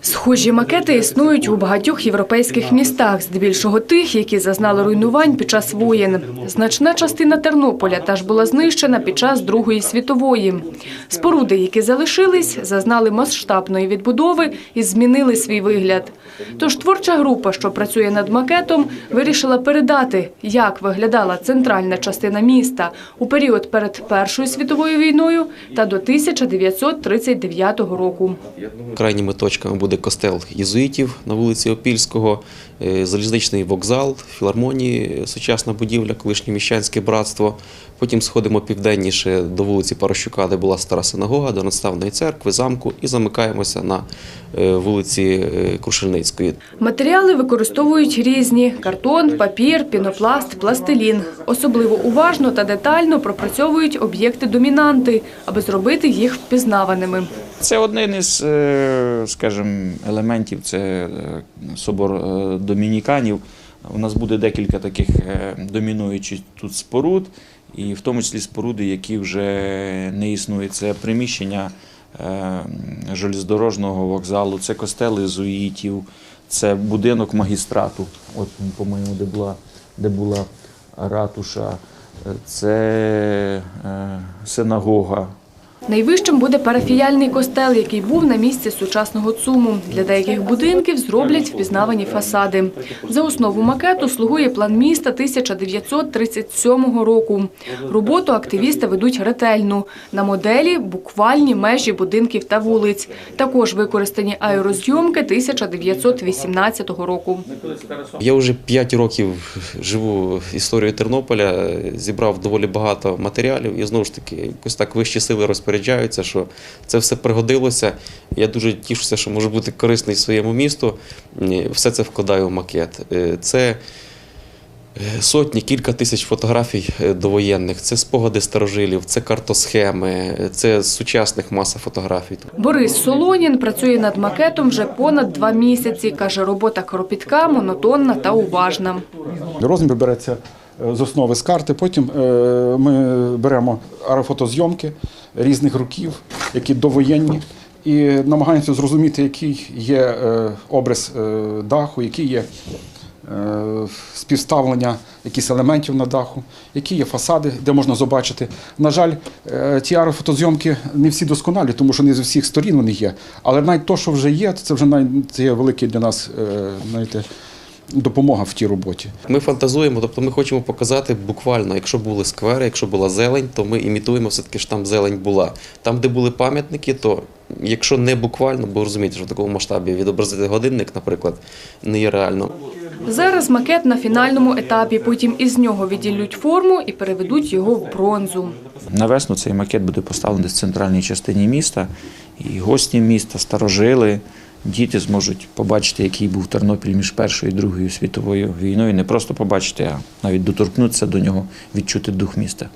Схожі макети існують у багатьох європейських містах, здебільшого тих, які зазнали руйнувань під час воєн. Значна частина Тернополя теж була знищена під час Другої світової. Споруди, які залишились, зазнали масштабної відбудови і змінили свій вигляд. Тож творча група, що працює над макетом, вирішила передати, як виглядала центральна частина міста у період перед Першою світовою війною та до 1939 року. Крайніми точками буде костел єзуїтів на вулиці Опільського, е, залізничний вокзал, філармонії, сучасна будівля, колишнє міщанське братство. Потім сходимо південніше до вулиці Парощука, де була стара синагога, до наставної церкви, замку, і замикаємося на е, вулиці е, Крушельницької. Матеріали використовують різні – картон, папір, пінопласт, пластилін. Особливо уважно та детально пропрацьовують об'єкти-домінанти, аби зробити їх впізнаваними. Це один із, е, скажімо, елементів, це е, собор е, домініканів. У нас буде декілька таких домінуючих тут споруд, і в тому числі споруди, які вже не існують. Це приміщення железнодорожного вокзалу, це костел ізуїтів, це будинок магістрату. От, по-моєму, де була, де була ратуша, це синагога. Найвищим буде парафіяльний костел, який був на місці сучасного ЦУМу. Для деяких будинків зроблять впізнавані фасади. За основу макету слугує план міста 1937 року. Роботу активісти ведуть ретельно. На моделі буквальні межі будинків та вулиць. Також використані аерозйомки 1918 року. Я вже 5 років живу історією Тернополя, зібрав доволі багато матеріалів і знову ж таки якось так вищі сили розпоряджаються, що це все пригодилося. Я дуже тішуся, що можу бути корисний своєму місту. Все це вкладаю в макет. Е, Це е, сотні, кілька тисяч фотографій е, довоєнних, це спогади старожилів, це картосхеми, це сучасних маса фотографій. Борис Солонін працює над макетом вже понад два місяці. Каже, робота кропітка, монотонна та уважна. Розмір береться е, з основи з карти. Потім е, ми беремо аерофотозйомки різних років, які довоєнні, і намагаємося зрозуміти, який є е, образ даху, який є співставлення якихось елементів на даху, які є фасади, де можна побачити. На жаль, ті аерофотозйомки не всі досконалі, тому що не з усіх сторін вони є. Але навіть то, що вже є, це вже най- це є великий для нас знаєте, допомога в тій роботі. Ми фантазуємо, тобто ми хочемо показати буквально, якщо були сквери, якщо була зелень, то ми імітуємо все-таки, що там зелень була. Там, де були пам'ятники, то якщо не буквально, бо розумієте, що в такому масштабі відобразити годинник, наприклад, не є реально. Зараз макет на фінальному етапі. Потім із нього відділють форму і переведуть його в бронзу. На весну цей макет буде поставлений в центральній частині міста, і гості міста, старожили, діти зможуть побачити, який був Тернопіль між Першою і Другою світовою війною. Не просто побачити, а навіть доторкнутися до нього, відчути дух міста.